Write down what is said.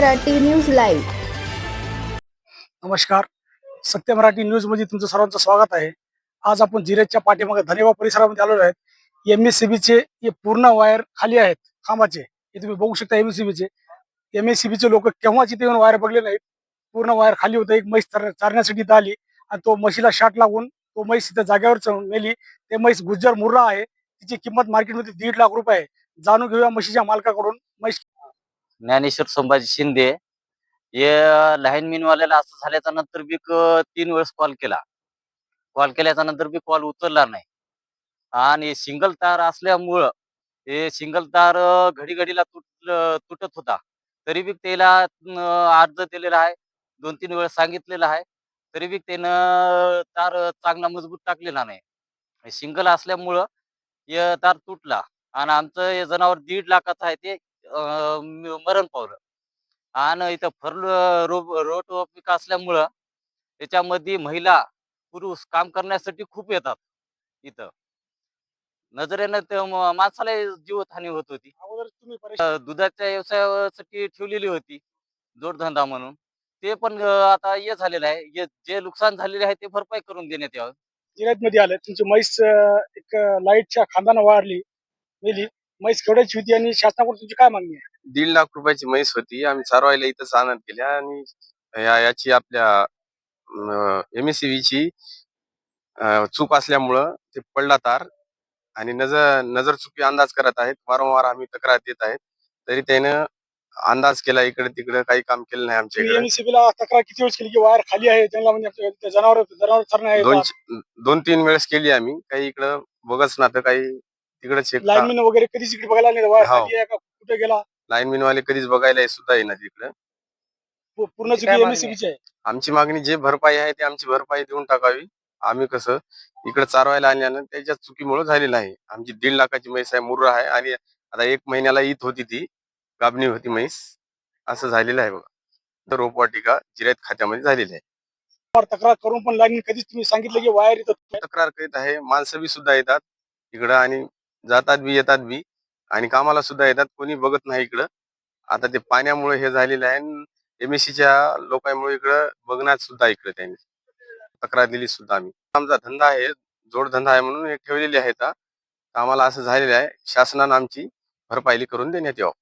Marathi news live. नमस्कार. सत्य मराठी न्यूजमध्ये तुमचं सर्वांचं स्वागत आहे. आज आपण जिरेजच्या पाठीमागे धनेवा परिसरामध्ये आलेलो आहेत. एम एस हे पूर्ण वायर खाली आहेत. खांबाचे. हे तुम्ही बघू शकता एम चे. एमएससीबी चे एम एस लोक केव्हाच इथे येऊन वायर बघले नाहीत. पूर्ण वायर खाली होतं. एक म्हैस चारण्यासाठी इथं आली. आणि तो म्हशीला शाट लागून तो म्हैस इथं जागेवर चढून मेली ते म्हैस गुज्जर मुर्रा आहे. तिची किंमत मार्केटमध्ये दीड लाख रुपये आहे. जाणून घेऊया म्हशीच्या मालकाकडून. म्हैस ज्ञानेश्वर संभाजी शिंदे हे लाईन मिनवाल्याला असं झाल्याच्यानंतर बी तीन वेळेस कॉल केला. कॉल केल्याच्यानंतर बी कॉल उचलला नाही. आणि सिंगल तार असल्यामुळं हे सिंगल तार घडी घडीला तुट तुटत होता. तरी बी त्याला अर्ज दिलेला आहे. दोन तीन वेळेस सांगितलेला आहे. तरी बी त्यानं तार चांगला मजबूत टाकलेला नाही. सिंगल असल्यामुळं हे तार तुटला. आणि आमचं हे जनावर दीड लाखाचं आहे ते मरण पावलं. आणि इथं फरल रोप रोट पीक असल्यामुळं त्याच्यामध्ये महिला पुरुष काम करण्यासाठी खूप येतात इथं. नजरेनं माणसाला जीवहानी होत होती. दुधाच्या व्यवसायासाठी ठेवलेली होती जोडधंदा म्हणून. ते पण आता हे झालेलं आहे. जे नुकसान झालेले आहे ते भरपाई करून देण्यात यावं. मध्ये आलं. तुमची म्हैस एक लाईटच्या खांबानं वाढली मेली म्हैस केवढ्याची होती आणि शासनाकडून तुमची काय मागणी आहे? दीड लाख रुपयाची म्हैस होती. आम्ही चारवायला इथंच आणत केल्या आणि या याची आपल्या एम एस ची चूक असल्यामुळं ते पडला तार आणि नजर नजर चुकी अंदाज करत आहेत. वारंवार आम्ही तक्रार देत आहेत. तरी त्यानं अंदाज केला इकडे तिकडे काही काम केलं नाही आमच्या तुम्ही इकडे एमसीबीला तक्रार किती वेळेस केली? की वायर खाली आहे जंगलामध्ये जनावर जनावर चरण आहे दोन दोन तीन वेळेस केली आम्ही. काही इकडं बघच ना तर काही तिकडे चेक लाईनमॅन वगैरे कधीच इकडे बघायला नाही. खाली आहे का कुठे गेला? लाईनमॅन वाले कधीच बघायला सुद्धा येणार तिकडं. पू- पूर्ण काय चुकी मागणी? एमएससीबीची आहे. आमची मागणी जे भरपाई आहे ती आमची भरपाई देऊन टाकावी. आम्ही कसं इकडे चारवायला आणल्यानं त्याच्या चुकीमुळे झालेलं आहे. आमची दीड लाखाची म्हैस आहे मुर्रा आहे आणि आता एक महिन्याला ईद होती ती गाबणी होती म्हैस. असं झालेलं आहे बघा. तर रोपवाटिका जिरायत खात्यामध्ये झालेली आहे. तक्रार करून पण लाईन कधीच तुम्ही सांगितलं की वायर इथं तक्रार करीत आहे. माणसं बी सुद्धा येतात इकडं आणि जातात बी येतात बी. आणि कामाला सुद्धा येतात. कोणी बघत नाही इकडं. आता ते पाण्यामुळे हे झालेलं आहे एमएससीच्या लोकांमुळे इकडं बघण्यात सुद्धा इकडे त्यांनी. तक्रार दिली सुद्धा आम्ही. आमचा धंदा आहे जोडधंदा आहे म्हणून हे ठेवलेले आहेत. आम्हाला असं झालेलं आहे. शासनानं आमची भरपाई करून देण्यात यावं.